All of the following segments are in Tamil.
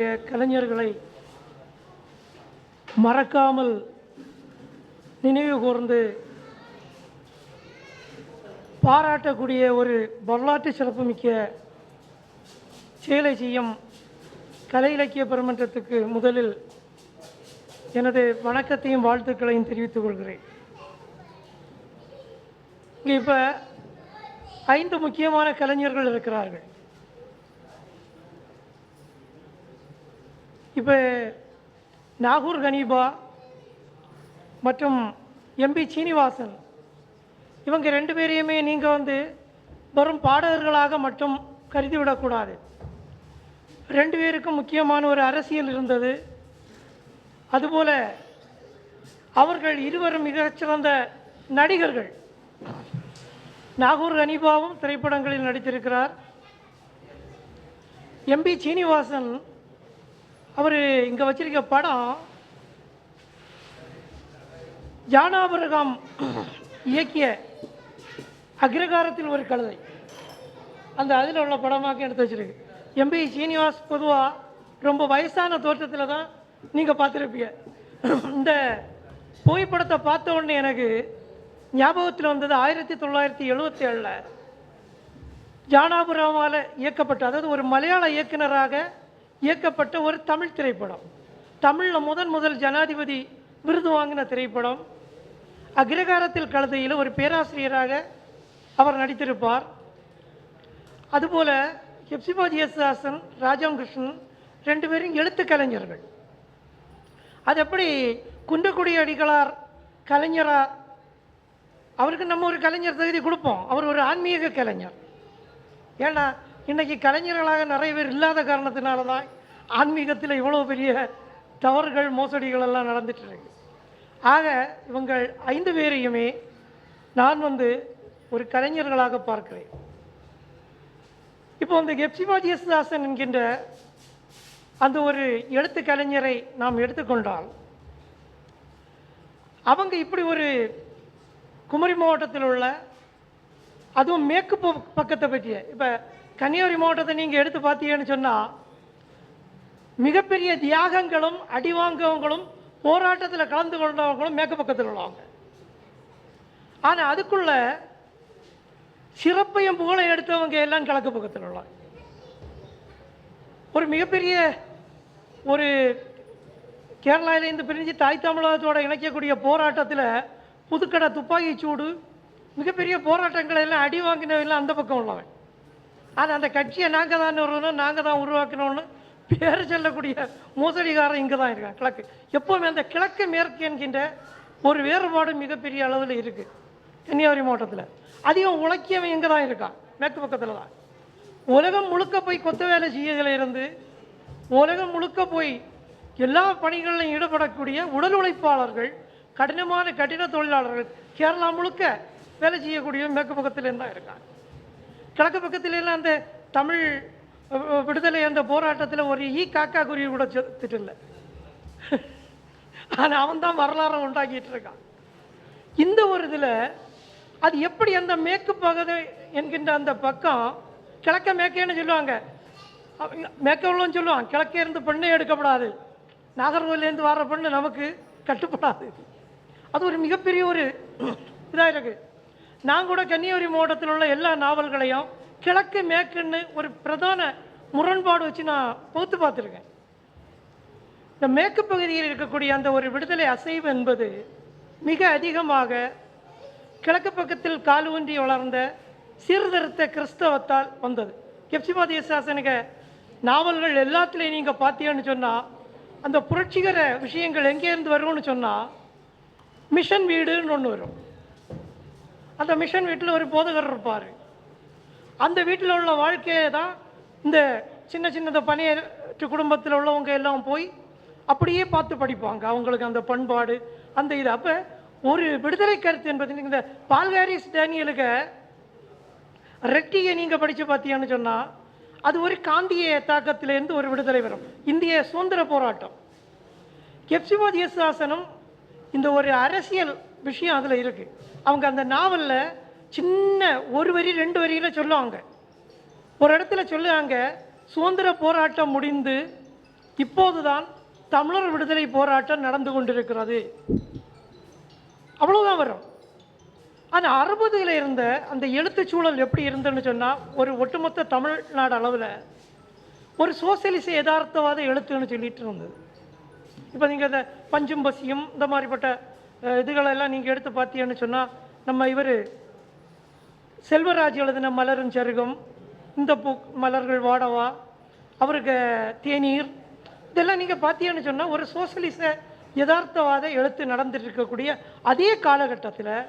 கலைஞர்களை மறக்காமல் நினைவு கூர்ந்து பாராட்டக்கூடிய ஒரு வரலாற்று சிறப்புமிக்க செயலை செய்யும் கலை இலக்கிய பெருமன்றத்துக்கு முதலில் எனது வணக்கத்தையும் வாழ்த்துக்களையும் தெரிவித்துக் கொள்கிறேன். இங்கே இப்போ ஐந்து முக்கியமான கலைஞர்கள் இருக்கிறார்கள். இப்போ நாகூர் கனீபா மற்றும் எம்பி சீனிவாசன் இவங்க ரெண்டு பேரையுமே நீங்கள் வந்து வெறும் பாடகர்களாக மட்டும் கருதிவிடக்கூடாது. ரெண்டு பேருக்கும் முக்கியமான ஒரு அரசியல் இருந்தது. அதுபோல் அவர்கள் இருவரும் மிகச்சிறந்த நடிகர்கள். நாகூர் கனீபாவும் திரைப்படங்களில் நடித்திருக்கிறார். எம்பி சீனிவாசன் அவர் இங்கே வச்சிருக்க படம் ஜானாபரகாம் இயக்கிய அக்ரகாரத்தில் ஒரு கழுதை. அந்த அதில் உள்ள படமாக எடுத்து வச்சிருக்கு. எம்பி சீனிவாஸ் பொதுவாக ரொம்ப வயசான தோற்றத்தில் தான் நீங்கள் பார்த்துருப்பீங்க. இந்த புகைப்படத்தை பார்த்த உடனே எனக்கு ஞாபகத்தில் வந்தது ஆயிரத்தி தொள்ளாயிரத்தி எழுபத்தி ஏழில் ஜானாபுரமால் இயக்கப்பட்ட அதாவது ஒரு மலையாள இயக்குனராக இயக்கப்பட்ட ஒரு தமிழ் திரைப்படம். தமிழில் முதன் முதல் ஜனாதிபதி விருது வாங்கின திரைப்படம். அக்ரகாரத்தில் கழுதையில் ஒரு பேராசிரியராக அவர் நடித்திருப்பார். அதுபோல் ஹெப்சிபா யேசுதாசன் ராஜாம் கிருஷ்ணன் ரெண்டு பேரும் எழுத்து கலைஞர்கள். அது எப்படி குன்றக்குடி அடிகளார் கலைஞரா? அவருக்கு நம்ம ஒரு கலைஞர் தகுதி கொடுப்போம். அவர் ஒரு ஆன்மீக கலைஞர். ஏன்னா இன்னைக்கு கலைஞர்களாக நிறைய பேர் இல்லாத காரணத்தினால தான் ஆன்மீகத்தில் இவ்வளோ பெரிய தவறுகள் மோசடிகள் எல்லாம் நடந்துட்டுருக்கு ஆக இவங்கள் ஐந்து பேரையுமே நான் வந்து ஒரு கலைஞர்களாக பார்க்கிறேன். இப்போ அந்த கெப்சிபாஜி யேசுதாசன் என்கின்ற அந்த ஒரு எழுத்து கலைஞரை நாம் எடுத்துக்கொண்டால் அவங்க இப்படி ஒரு குமரி மாவட்டத்தில் உள்ள அதுவும் மேற்கு பக்கத்தை பற்றிய இப்போ கன்னியாகுமரி மாவட்டத்தை நீங்கள் எடுத்து பார்த்தீங்கன்னு சொன்னால் மிகப்பெரிய தியாகங்களும் அடிவாங்கவங்களும் போராட்டத்தில் கலந்து கொண்டவங்களும் மேற்கு பக்கத்தில் உள்ளவங்க. ஆனால் அதுக்குள்ள சிறப்பையும் புகழை எடுத்தவங்க எல்லாம் கிழக்கு பக்கத்தில் உள்ளாங்க. ஒரு மிகப்பெரிய ஒரு கேரளாவிலேருந்து பிரிஞ்சு தாய் தமிழகத்தோட இணைக்கக்கூடிய போராட்டத்தில் புதுக்கடை துப்பாக்கி சூடு மிகப்பெரிய போராட்டங்களை எல்லாம் அடி வாங்கினவெல்லாம் அந்த பக்கம் உள்ளவன் ஆனால் அந்த கட்சியை நாங்கள் தான் நிறுவனம் நாங்கள் தான் உருவாக்கணும்னு பேர் சொல்லக்கூடிய மோசடிகாரன் இங்கே தான் இருக்கான். கிழக்கு. எப்போவுமே அந்த கிழக்கு மேற்கு என்கின்ற ஒரு வேறுபாடு மிகப்பெரிய அளவில் இருக்குது கன்னியாகுமரி மாவட்டத்தில். அதிகம் உழைக்கியவன் இங்கே தான் இருக்கான். மேற்கு பக்கத்தில் தான். உலகம் முழுக்க போய் கொத்த வேலை செய்யதில் இருந்து உலகம் முழுக்க போய் எல்லா பணிகளிலும் ஈடுபடக்கூடிய உடல் உழைப்பாளர்கள் கடினமான கடின தொழிலாளர்கள் கேரளா முழுக்க வேலை செய்யக்கூடிய மேற்கு பக்கத்தில் தான் இருக்காங்க கிழக்கு பக்கத்துல எல்லாம் அந்த தமிழ் விடுதலை அந்த போராட்டத்தில் ஒரு ஈ காக்கா குருவி கூட செத்துட்டு இல்லை. ஆனால் அவன் தான் வரலாறை உண்டாக்கிட்டு இருக்கான். இந்த ஒரு இதில் அது எப்படி அந்த மேற்கு பகுதி என்கின்ற அந்த பக்கம் கிழக்க மேற்கேன்னு சொல்லுவாங்க. அவ- மேற்க சொல்லுவான். கிழக்கே இருந்து பெண்ணே எடுக்கப்படாது. நாகர்கோவிலேருந்து வர்ற பெண்ணு நமக்கு கட்டுப்படாது. அது ஒரு மிகப்பெரிய ஒரு இதாக இருக்குது நான் கூட கன்னியாகுமரி மாவட்டத்தில் உள்ள எல்லா நாவல்களையும் கிழக்கு மேற்குன்னு ஒரு பிரதான முரண்பாடு வச்சு நான் பகுத்து பார்த்துருக்கேன். இந்த மேற்கு பகுதியில் இருக்கக்கூடிய அந்த ஒரு விடுதலை அசைவு என்பது மிக அதிகமாக கிழக்கு பக்கத்தில் கால் ஊன்றி வளர்ந்த சீர்திருத்த கிறிஸ்தவத்தால் வந்தது. கெப்சிபாதி சாசனிக நாவல்கள் எல்லாத்துலேயும் நீங்கள் பார்த்தீங்கன்னு சொன்னால் அந்த புரட்சிகர விஷயங்கள் எங்கேருந்து வரும்னு சொன்னால் மிஷன் வீடுன்னு ஒன்று வரும். அந்த மிஷன் வீட்டில் ஒரு போதகர் இருப்பார். அந்த வீட்டில் உள்ள வாழ்க்கையை தான் இந்த சின்ன சின்னத பணியேற்று குடும்பத்தில் உள்ளவங்க எல்லாம் போய் அப்படியே பார்த்து படிப்பாங்க. அவங்களுக்கு அந்த பண்பாடு அந்த இது. அப்போ ஒரு விடுதலை கருத்து என்பது இந்த பால்காரிஸ் டேனியலுக்கு ரெட்டியை நீங்கள் படித்து பார்த்தீங்கன்னு சொன்னால் அது ஒரு காந்திய தாக்கத்திலேருந்து ஒரு விடுதலை வரும். இந்திய சுதந்திர போராட்டம். கெப்சிபாத் யேசுதாசனும் இந்த ஒரு அரசியல் விஷயம் அதில் இருக்குது அவங்க அந்த நாவலில் சின்ன ஒரு வரி ரெண்டு வரியில் சொல்லுவாங்க. ஒரு இடத்துல சொல்லுவாங்க சுதந்திர போராட்டம் முடிந்து இப்போதுதான் தமிழர் விடுதலை போராட்டம் நடந்து கொண்டிருக்கிறது. அவ்வளோதான் வரும். ஆனால் அறுபதுல இருந்த அந்த எழுத்துச்சூழல் எப்படி இருந்துன்னு சொன்னால் ஒரு ஒட்டுமொத்த தமிழ்நாடு அளவில் ஒரு சோசியலிச யதார்த்தவாத எழுத்துன்னு சொல்லிட்டு இருந்தது. இப்போ நீங்கள் இந்த பஞ்சும் பசியும் இந்த மாதிரிப்பட்ட இதுகளெல்லாம் நீங்கள் எடுத்து பார்த்தீங்கன்னு சொன்னால் நம்ம இவர் செல்வராஜ் எழுதின மலரும் சருகம் இந்த பூ மலர்கள் வாடவா அவருக்கு தேநீர் இதெல்லாம் நீங்கள் பார்த்தீங்கன்னு சொன்னால் ஒரு சோசியலிச யதார்த்தவாத எழுத்து நடந்துட்டு இருக்கக்கூடிய அதே காலகட்டத்தில்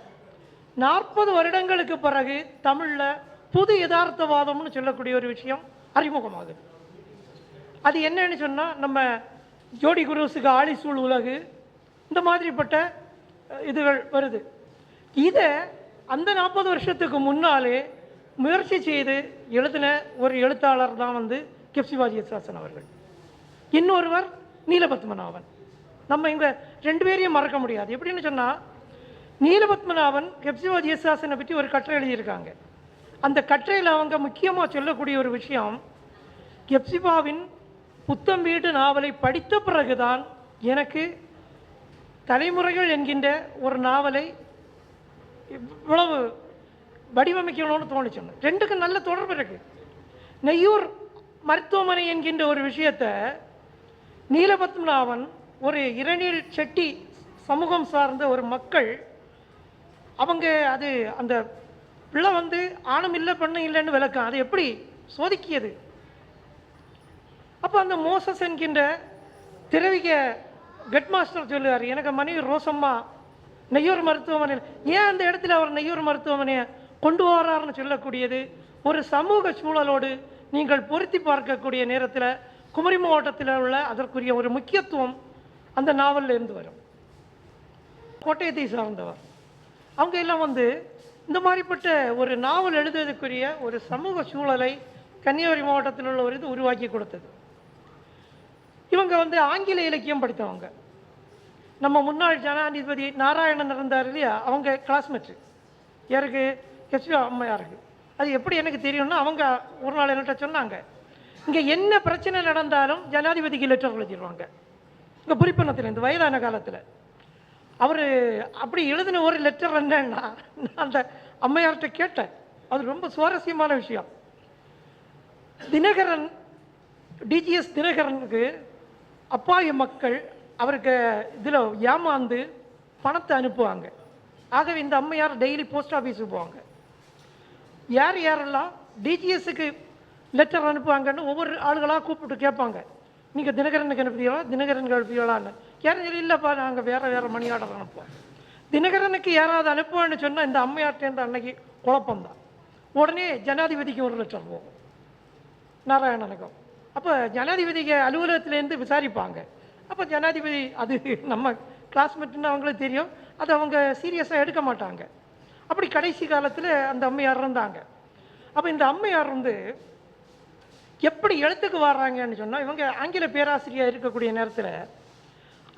நாற்பது வருடங்களுக்கு பிறகு தமிழில் புது யதார்த்தவாதம்னு சொல்லக்கூடிய ஒரு விஷயம் அறிமுகமாகுது. அது என்னன்னு சொன்னால் நம்ம ஜோடி குருஸுக்கு ஆழிசூழ் உலகு இந்த மாதிரிப்பட்ட இதுகள் வருது. இதை அந்த நாற்பது வருஷத்துக்கு முன்னாலே முயற்சி செய்து எழுதின ஒரு எழுத்தாளர் தான் வந்து கெப்சிவாஜி சாசன் அவர்கள். இன்னொருவர் நீலபத்மநாபன். நம்ம இங்கே ரெண்டு பேரையும் மறக்க முடியாது. எப்படின்னு சொன்னால் நீலபத்மநாபன் கெப்சிவாஜி சாசனை பற்றி ஒரு கட்டுரை எழுதியிருக்காங்க. அந்த கட்டுரையில் அவங்க முக்கியமாக சொல்லக்கூடிய ஒரு விஷயம் கெப்சிபாவின் புத்தம் வீடு நாவலை படித்த பிறகுதான் எனக்கு தலைமுறைகள் என்கின்ற ஒரு நாவலை இவ்வளவு வடிவமைக்கணும்னு தோணுச்சுன்னு ரெண்டுக்கும் நல்ல தொடர்பு இருக்கு. நெய்யூர் மருத்துவமனை என்கின்ற ஒரு விஷயத்தை நீலபத்மநாபன் ஒரு இளநீர் செட்டி சமூகம் சார்ந்த ஒரு மக்கள் அவங்க அது அந்த பிள்ளை வந்து ஆணும் இல்லை பெண்ணும் இல்லைன்னு விளக்கம். அது எப்படி சோதிக்கியது? அப்போ அந்த மோசஸ் என்கின்ற திரவிக கெட் மாஸ்டர் சொல்லுவார் எனக்கு மனைவி ரோசம்மா நெய்யூர் மருத்துவமனையில் ஏன் அந்த இடத்துல அவர் நெய்யூர் மருத்துவமனையை கொண்டு வராருன்னு சொல்லக்கூடியது? ஒரு சமூக சூழலோடு நீங்கள் பொருத்தி பார்க்கக்கூடிய நேரத்தில் குமரி மாவட்டத்தில் உள்ள அதற்குரிய ஒரு முக்கியத்துவம் அந்த நாவலில் இருந்து வரும். கோட்டயத்தை சார்ந்தவர். அவங்க எல்லாம் வந்து இந்த மாதிரிப்பட்ட ஒரு நாவல் எழுதுவதற்குரிய ஒரு சமூக சூழலை கன்னியாகுமரி மாவட்டத்தில் உள்ள ஒரு இது உருவாக்கி கொடுத்தது. இவங்க வந்து ஆங்கில இலக்கியம் படித்தவங்க. நம்ம முன்னாள் ஜனாதிபதி நாராயணன் இருந்தார் இல்லையா? அவங்க கிளாஸ்மேட்டு யாருக்கு? எஸ்வி அம்மையாருக்கு. அது எப்படி எனக்கு தெரியும்னா அவங்க ஒரு நாள் என்கிட்ட சொன்னாங்க இங்கே என்ன பிரச்சனை நடந்தாலும் ஜனாதிபதிக்கு லெட்டர் எழுதிடுவாங்க இங்கே புரிப்பணத்தில் இந்த வயதான காலத்தில். அவர் அப்படி எழுதின ஒரு லெட்டர் என்னன்னா நான் அந்த அம்மையார்கிட்ட கேட்டேன். அது ரொம்ப சுவாரஸ்யமான விஷயம். தினகரன் டிஜிஎஸ் தினகரனுக்கு அப்பாவி மக்கள் அவருக்கு இதில் ஏமாந்து பணத்தை அனுப்புவாங்க. ஆகவே இந்த அம்மையார் டெய்லி போஸ்ட் ஆஃபீஸுக்கு போவாங்க. யார் யாரெல்லாம் டிஜிஎஸ்க்கு லெட்டர் அனுப்புவாங்கன்னு ஒவ்வொரு ஆளுகளாக கூப்பிட்டு கேட்பாங்க. நீங்கள் தினகரனுக்கு அனுப்புவீங்களா தினகரனுக்கு அனுப்புவீங்களான்னு யாரும் சொல்லி இல்லைப்பா நாங்கள் வேறு வேறு மணி ஆர்டர் அனுப்புவோம். தினகரனுக்கு யாராவது அனுப்புவேன்னு சொன்னால் இந்த அம்மையார்ட்டேன்ற அன்னைக்கு குழப்பம்தான். உடனே ஜனாதிபதிக்கு ஒரு லெட்டர் போகும். நாராயணனுக்கும். அப்போ ஜனாதிபதிக்கு அலுவலகத்திலேருந்து விசாரிப்பாங்க. அப்போ ஜனாதிபதி அது நம்ம கிளாஸ்மேட்னு அவங்களுக்கு தெரியும். அது அவங்க சீரியஸாக எடுக்க மாட்டாங்க. அப்படி கடைசி காலத்தில் அந்த அம்மையார் இருந்தாங்க. அப்போ இந்த அம்மையார் வந்து எப்படி எழுத்துக்கு வர்றாங்கன்னு சொன்னால் இவங்க ஆங்கில பேராசிரியர் இருக்கக்கூடிய நேரத்தில்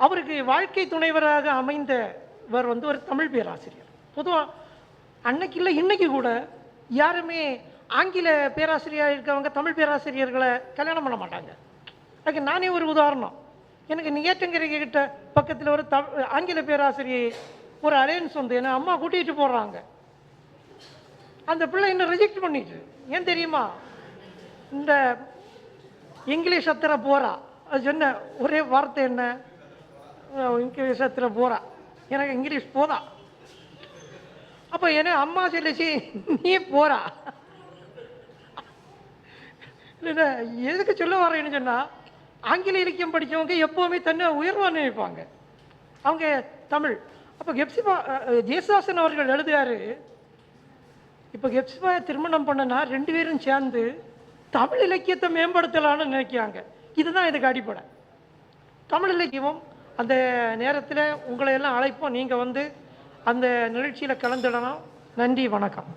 அவருக்கு வாழ்க்கை துணைவராக அமைந்தவர் வந்து ஒரு தமிழ் பேராசிரியர். பொதுவாக அன்னைக்கு இல்லை இன்றைக்கி கூட யாருமே ஆங்கில பேராசிரியர் இருக்கவங்க தமிழ் பேராசிரியர்களை கல்யாணம் பண்ண மாட்டாங்க. அதுக்கு நானே ஒரு உதாரணம். எனக்கு நியேற்றங்கரை கிட்ட பக்கத்தில் ஒரு த ஆங்கில பேராசிரியை ஒரு அலையன்ஸ் வந்து என்னை அம்மா கூட்டிகிட்டு போடுறாங்க அந்த பிள்ளை இன்னும் ரிஜெக்ட் பண்ணிட்டு ஏன் தெரியுமா? இந்த இங்கிலீஷ் அத்தனை போகிறா அது சொன்ன ஒரே வார்த்தை என்ன? இங்கிலீஷ் அத்தனை போகிறா எனக்கு இங்கிலீஷ் போதா. அப்போ என்ன அம்மா சொல்லிச்சு நீ போகிறா இல்லை எதுக்கு சொல்ல வரேன்னு சொன்னால் ஆங்கில இலக்கியம் படித்தவங்க எப்போவுமே தன்னை உயர்வாக நினைப்பாங்க. அவங்க தமிழ். அப்போ கெப்சிபா ஜேசுதாசன் அவர்கள் எழுதுகிறாரு இப்போ கெப்சிபாயை திருமணம் பண்ணனா ரெண்டு பேரும் சேர்ந்து தமிழ் இலக்கியத்தை மேம்படுத்தலாம்னு நினைக்கிறாங்க. இதுதான் இதுக்கு அடிப்படை. தமிழ் இலக்கியமும் அந்த நேரத்தில் உங்களை எல்லாம் அழைப்போம். நீங்கள் வந்து அந்த நிகழ்ச்சியில் கலந்துடணும் நன்றி வணக்கம்.